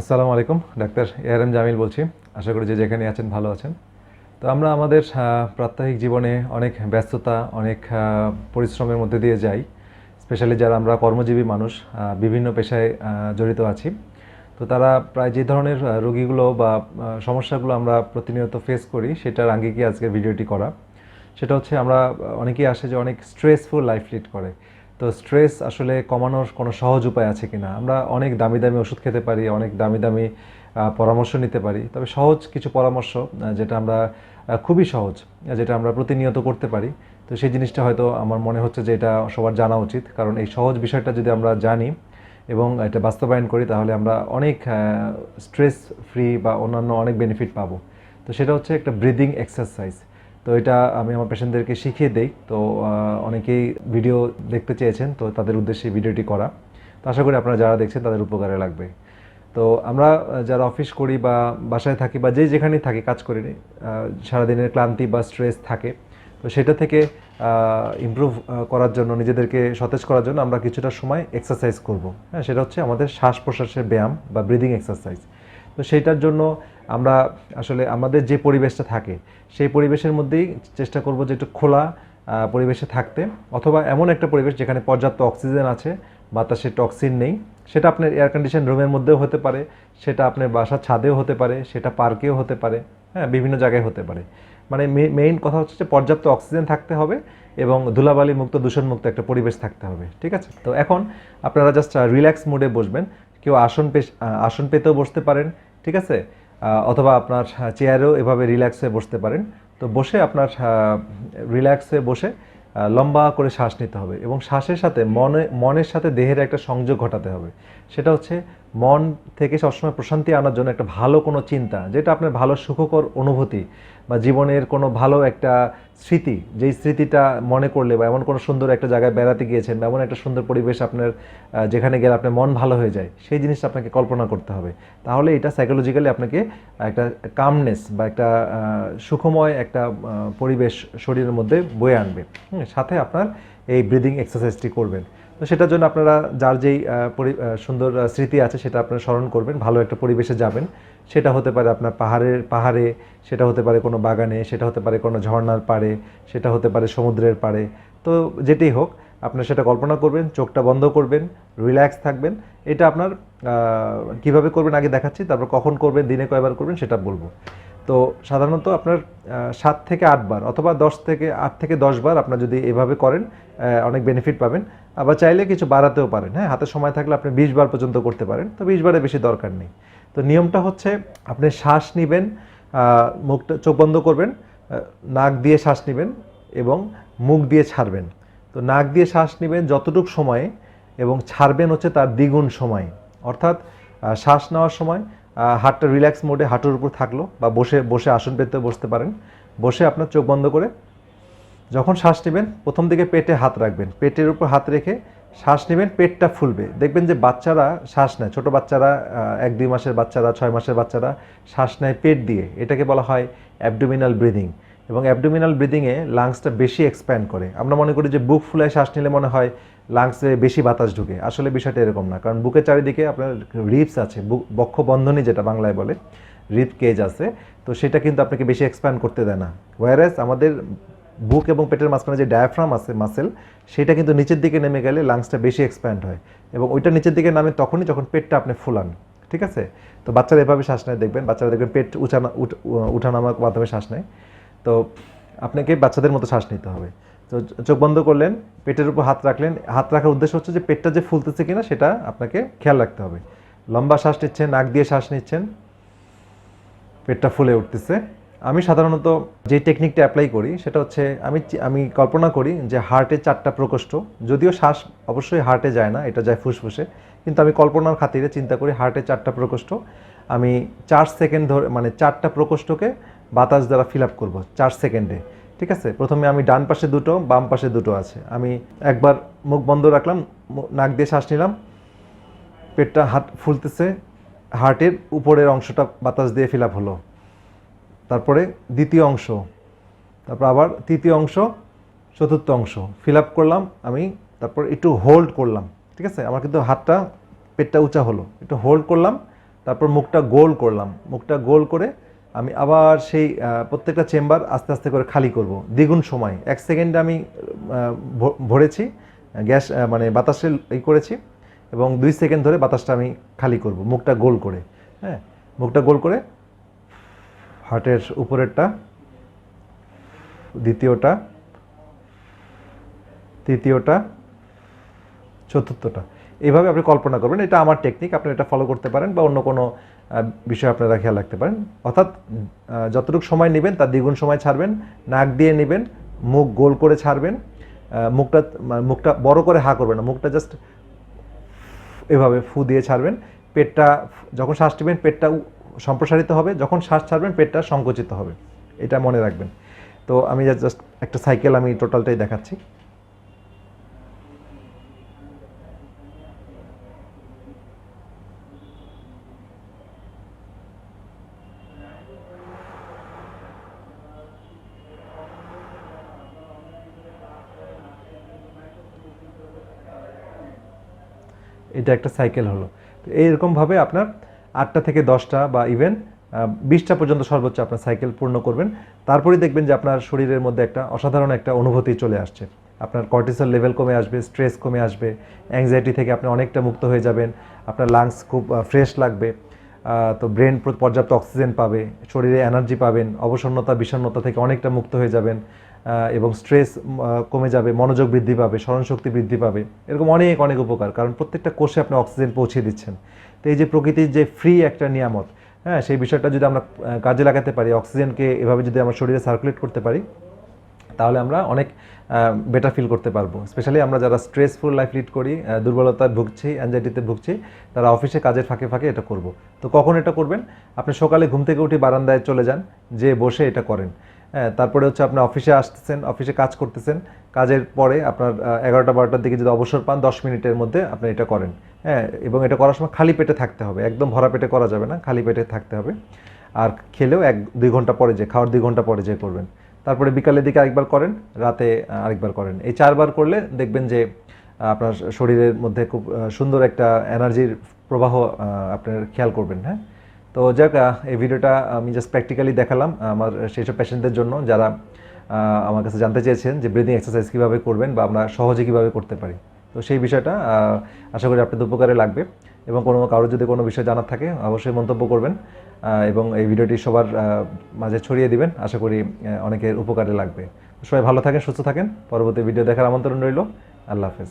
আসসালামু আলাইকুম, doctor AR M Jamil বলছি। আশা করি যে যেখানে আছেন ভালো আছেন। তো আমরা আমাদের প্রাত্যহিক জীবনে অনেক ব্যস্ততা, অনেক পরিশ্রমের মধ্যে দিয়ে যাই। স্পেশালি যারা আমরা কর্মজীবী মানুষ বিভিন্ন পেশায় জড়িত আছি। তো তারা প্রায় যে ধরনের রোগীগুলো বা সমস্যাগুলো আমরা প্রতিনিয়ত ফেস করি, সেটার আঙ্গিকে আজকের ভিডিওটি করা? সেটা হচ্ছে আমরা, অনেকেই আসে যে অনেক স্ট্রেসফুল লাইফ লিড করে। তো স্ট্রেস আসলে কমানোর কোনো সহজ উপায় আছে কিনা? আমরা অনেক দামি দামি ওষুধ খেতে পারি, অনেক দামি দামি পরামর্শ নিতে পারি। তবে সহজ কিছু পরামর্শ যেটা আমরা খুবই সহজ, যেটা আমরা প্রতিনিয়ত করতে পারি। তো সেই জিনিসটা হয়তো আমার মনে হচ্ছে যে এটা সবার জানা উচিত। কারণ এই সহজ বিষয়টা যদি আমরা জানি এবং এটা বাস্তবায়ন করি, তাহলে আমরা অনেক স্ট্রেস ফ্রি বা অন্যান্য অনেক বেনিফিট পাবো। তো সেটা হচ্ছে একটা ব্রিদিং এক্সারসাইজ তো এটা আমি আমার পেশেন্টদেরকে শিখিয়ে দেই। তো অনেকেই ভিডিও দেখতে চেয়েছেন, তো তাদের উদ্দেশ্যে ভিডিওটি করা। তো আশা করি আপনারা যারা দেখছেন তাদের উপকারে লাগবে। তো আমরা যারা অফিস করি বা বাসায় থাকি বা যে যেখানেই থাকি কাজ করি সারাদিনের ক্লান্তি বা স্ট্রেস থাকে, তো সেটা থেকে ইমপ্রুভ করার জন্য, নিজেদেরকে সতেজ করার জন্য আমরা কিছুটা সময় এক্সারসাইজ করব। হ্যাঁ সেটা হচ্ছে আমাদের শ্বাস প্রশ্বাসের ব্যায়াম বা ব্রিদিং এক্সারসাইজ তো সেইটার জন্য আমরা আসলে আমাদের যে পরিবেশটা থাকে, সেই পরিবেশের মধ্যেই চেষ্টা করব যে একটু খোলা পরিবেশে থাকতে। অথবা এমন একটা পরিবেশ যেখানে পর্যাপ্ত অক্সিজেন আছে, বাতাসে টক্সিন নেই। সেটা আপনার এয়ার কন্ডিশন রুমের মধ্যেও হতে পারে, সেটা আপনার বাসার ছাদেও হতে পারে, সেটা পার্কেও হতে পারে হ্যাঁ বিভিন্ন জায়গায় হতে পারে। মানে মেইন কথা হচ্ছে যে পর্যাপ্ত অক্সিজেন থাকতে হবে এবং ধুলাবালি মুক্ত দূষণমুক্ত একটা পরিবেশ থাকতে হবে, ঠিক আছে? তো এখন আপনারা জাস্ট রিল্যাক্স মুডে বসবেন। কেউ আসন পেশ আসন পেতেও বসতে পারেন, ঠিক আছে? অথবা আপনার চেয়ারেও এভাবে রিল্যাক্সে বসতে পারেন। তো বসে আপনার রিল্যাক্সে বসে লম্বা করে শ্বাস নিতে হবে এবং শ্বাসের সাথে মনে, মনের সাথে দেহের একটা সংযোগ ঘটাতে হবে। সেটা হচ্ছে মন থেকে সবসময় প্রশান্তি আনার জন্য একটা ভালো কোনো চিন্তা, যেটা আপনার ভালো সুখকর অনুভূতি বা জীবনের কোনো ভালো একটা স্মৃতি, যেই স্মৃতিটা মনে করলে বা এমন কোনো সুন্দর একটা জায়গায় বেড়াতে গিয়েছেন বা এমন একটা সুন্দর পরিবেশ আপনার যেখানে গেলে আপনার মন ভালো হয়ে যায়, সেই জিনিসটা আপনাকে কল্পনা করতে হবে। তাহলে এটা সাইকোলজিক্যালি আপনাকে একটা কামনেস বা একটা সুখময় একটা পরিবেশ শরীরের মধ্যে বয়ে আনবে। সাথে আপনার এই ব্রিদিং এক্সারসাইজটি করবেন। তো সেটার জন্য আপনারা যার যেই সুন্দর স্মৃতি আছে সেটা আপনারা স্মরণ করবেন, ভালো একটা পরিবেশে যাবেন। সেটা হতে পারে আপনার পাহাড়ের, পাহাড়ে, সেটা হতে পারে কোনো বাগানে, সেটা হতে পারে কোনো ঝর্ণার পাড়ে, সেটা হতে পারে সমুদ্রের পাড়ে। তো যেটাই হোক, আপনার সেটা কল্পনা করবেন, চোখটা বন্ধ করবেন, রিল্যাক্স থাকবেন। এটা আপনার কীভাবে করবেন আগে দেখাচ্ছি, তারপর কখন করবেন, দিনে কয়বার করবেন সেটা বলব। তো সাধারণত আপনার সাত থেকে আটবার অথবা দশ থেকে আট থেকে দশ বার আপনার যদি এভাবে করেন অনেক বেনিফিট পাবেন। আবার চাইলে কিছু বাড়াতেও পারেন হ্যাঁ? হাতে সময় থাকলে আপনি বিশ বার পর্যন্ত করতে পারেন, তো বিশ বারে বেশি দরকার নেই। তো নিয়মটা হচ্ছে আপনি শ্বাস নেবেন মুখটা চোখ বন্ধ করবেন নাক দিয়ে শ্বাস নেবেন এবং মুখ দিয়ে ছাড়বেন। তো নাক দিয়ে শ্বাস নেবেন যতটুক সময়ে এবং ছাড়বেন হচ্ছে তার দ্বিগুণ সময়ে। অর্থাৎ শ্বাস নেওয়ার সময় হাতটা রিল্যাক্স মোডে হাঁটুর উপর থাকল বা বসে বসে আসন পেতে বসতে পারেন। বসে আপনার চোখ বন্ধ করে যখন শ্বাস নেবেন, প্রথম দিকে পেটে হাত রাখবেন। পেটের উপর হাত রেখে শ্বাস নেবেন, পেটটা ফুলবে। দেখবেন যে বাচ্চারা শ্বাস নেয়। ছোটো বাচ্চারা এক, দুই মাসের বাচ্চারা, ছয় মাসের বাচ্চারা শ্বাস নেয় পেট দিয়ে। এটাকে বলা হয় অ্যাবডোমিনাল ব্রিদিং এবং অ্যাবডোমিনাল ব্রিদিংয়ে লাংসটা বেশি এক্সপ্যান্ড করে। আমরা মনে করি যে বুক ফুলায় শ্বাস নিলে মনে হয় লাংসে বেশি বাতাস ঢুকে। আসলে বিষয়টা এরকম না, কারণ বুকের চারিদিকে আপনার রিপস আছে, বুক বক্ষ বন্ধনী যেটা বাংলায় বলে রিপ কেজ আছে, তো সেটা কিন্তু আপনাকে বেশি এক্সপ্যান্ড করতে দেয় না। ওয়ারাস আমাদের বুক এবং পেটের মাঝখানে যে ডায়াফ্রাম আছে মাসেল সেটা কিন্তু নিচের দিকে নেমে গেলে লাংসটা বেশি এক্সপ্যান্ড হয়। এবং ওইটা নিচের দিকে নামে তখনই যখন পেটটা আপনি ফুলান, ঠিক আছে? তো বাচ্চারা এভাবে শ্বাস নেয়, দেখবেন বাচ্চারা দেখবেন পেট উঠানা, উঠ- উঠানামার মাধ্যমে শ্বাস নেয়। তো আপনাকে বাচ্চাদের মতো শ্বাস নিতে হবে। তো চোখ বন্ধ করলেন, পেটের উপর হাত রাখলেন। হাত রাখার উদ্দেশ্য হচ্ছে যে পেটটা যে ফুলতেছে কিনা সেটা আপনাকে খেয়াল রাখতে হবে। লম্বা শ্বাস নিচ্ছেন, নাক দিয়ে শ্বাস নিচ্ছেন, পেটটা ফুলে উঠতেছে। আমি সাধারণত যে টেকনিকটা অ্যাপ্লাই করি সেটা হচ্ছে আমি আমি কল্পনা করি যে হার্টে চারটা প্রকোষ্ঠ, যদিও শ্বাস অবশ্যই হার্টে যায় না, এটা যায় ফুসফুসে, কিন্তু আমি কল্পনার খাতিরে চিন্তা করি হার্টে চারটা প্রকোষ্ঠ। আমি চার সেকেন্ড ধরে মানে চারটা প্রকোষ্ঠকে বাতাস দ্বারা ফিল আপ করব, চার সেকেন্ডে। ঠিক আছে? প্রথমে আমি ডান পাশে দুটো, বাম পাশে দুটো আছে। আমি একবার মুখ বন্ধ রাখলাম নাক দিয়ে শ্বাস নিলাম। পেটটা হাত ফুলতেছে, হার্টের উপরের অংশটা বাতাস দিয়ে ফিল আপ হলো। তারপরে দ্বিতীয় অংশ, তারপর আবার তৃতীয় অংশ, চতুর্থ অংশ ফিল আপ করলাম আমি, তারপর একটু হোল্ড করলাম। ঠিক আছে? আমার কিন্তু হাতটা, পেটটা উঁচা হলো। একটু হোল্ড করলাম, তারপর মুখটা গোল করলাম। মুখটা গোল করে আমি আবার সেই প্রত্যেকটা চেম্বার আস্তে আস্তে করে খালি করব। দ্বিগুণ সময়। এক সেকেন্ডে আমি ভরেছি, গ্যাস মানে বাতাসে এই করেছি এবং দুই সেকেন্ড ধরে বাতাসটা আমি খালি করব, মুখটা গোল করে। হ্যাঁ মুখটা গোল করে হার্টের উপরেরটা, দ্বিতীয়টা, তৃতীয়টা, চতুর্থটা। এইভাবে আপনি কল্পনা করবেন। এটা আমার টেকনিক আপনি এটা ফলো করতে পারেন বা অন্য কোনো বিষয় আপনারা খেয়াল রাখতে পারেন। অর্থাৎ যতটুকু সময় নেবেন, তার দ্বিগুণ সময় ছাড়বেন, নাক দিয়ে নেবেন, মুখ গোল করে ছাড়বেন মুখটা মানে মুখটা বড় করে হা করবেন না, মুখটা জাস্ট এভাবে ফু দিয়ে ছাড়বেন। পেটটা, যখন শ্বাস নেবেন, পেটটা সম্প্রসারিত হবে, যখন শ্বাস ছাড়বেন, পেটটা সংকুচিত হবে। এটা মনে রাখবেন। তো আমি জাস্ট একটা সাইকেল আমি টোটালটাই দেখাচ্ছি। এটা একটা সাইকেল হলো। তো এইরকমভাবে আপনার আটটা থেকে দশটা বা ইভেন বিশটা পর্যন্ত সর্বোচ্চ আপনার সাইকেল পূর্ণ করবেন। তারপরেই দেখবেন যে আপনার শরীরের মধ্যে একটা অসাধারণ একটা অনুভূতি চলে আসছে। আপনার কর্টিসল লেভেল কমে আসবে স্ট্রেস কমে আসবে অ্যাংজাইটি থেকে আপনি অনেকটা মুক্ত হয়ে যাবেন, আপনার লাংস খুব ফ্রেশ লাগবে তো ব্রেন পর্যাপ্ত অক্সিজেন পাবে, শরীরে এনার্জি পাবেন, অবসন্নতা বিষণ্ণতা থেকে অনেকটা মুক্ত হয়ে যাবেন। এবং স্ট্রেস কমে যাবে, মনোযোগ বৃদ্ধি পাবে, স্মরণশক্তি বৃদ্ধি পাবে, এরকম অনেক অনেক উপকার। কারণ প্রত্যেকটা কোষে আপনি অক্সিজেন পৌঁছে দিচ্ছেন। তো এই যে প্রকৃতির যে ফ্রি একটা নিয়ামত হ্যাঁ সেই বিষয়টা যদি আমরা কাজে লাগাতে পারি অক্সিজেনকে এভাবে যদি আমরা শরীরে সার্কুলেট করতে পারি, তাহলে আমরা অনেক বেটার ফিল করতে পারব। স্পেশালি আমরা যারা স্ট্রেসফুল লাইফ লিড করি দুর্বলতায় ভুগছি অ্যাংজাইটিতে ভুগছি, তারা অফিসে কাজের ফাঁকে ফাঁকে এটা করব। তো কখন এটা করবেন? আপনি সকালে ঘুম থেকে উঠে বারান্দায় চলে যান যে বসে এটা করেন। হ্যাঁ তারপরে হচ্ছে আপনি অফিসে আসতেছেন, অফিসে কাজ করতেছেন, কাজের পরে আপনার এগারোটা বারোটার দিকে যদি অবসর পান, দশ মিনিটের মধ্যে আপনি এটা করেন। হ্যাঁ এবং এটা করার সময় খালি পেটে থাকতে হবে, একদম ভরা পেটে করা যাবে না, খালি পেটে থাকতে হবে। আর খেলেও এক, দুই ঘণ্টা পরে যে, খাওয়ার দুই ঘণ্টা পরে যে করবেন। তারপরে বিকালের দিকে আরেকবার করেন, রাতে আরেকবার করেন। এই চারবার করলে দেখবেন যে আপনার শরীরের মধ্যে খুব সুন্দর একটা এনার্জির প্রবাহ আপনার খেয়াল করবেন হ্যাঁ? তো যাক এই ভিডিওটা আমি জাস্ট প্র্যাকটিক্যালি দেখালাম আমার সেই সব পেশেন্টদের জন্য যারা আমার কাছে জানতে চেয়েছেন যে ব্রিদিং এক্সারসাইজ কীভাবে করবেন বা আমরা সহজে কীভাবে করতে পারি। তো সেই বিষয়টা আশা করি আপনাদের উপকারে লাগবে এবং কোনো কারোর যদি কোনো বিষয় জানার থাকে, অবশ্যই মন্তব্য করবেন এবং এই ভিডিওটি সবার মাঝে ছড়িয়ে দিবেন। আশা করি অনেকের উপকারে লাগবে। সবাই ভালো থাকেন, সুস্থ থাকেন। পরবর্তী ভিডিও দেখার আমন্ত্রণ রইল। আল্লাহ হাফেজ।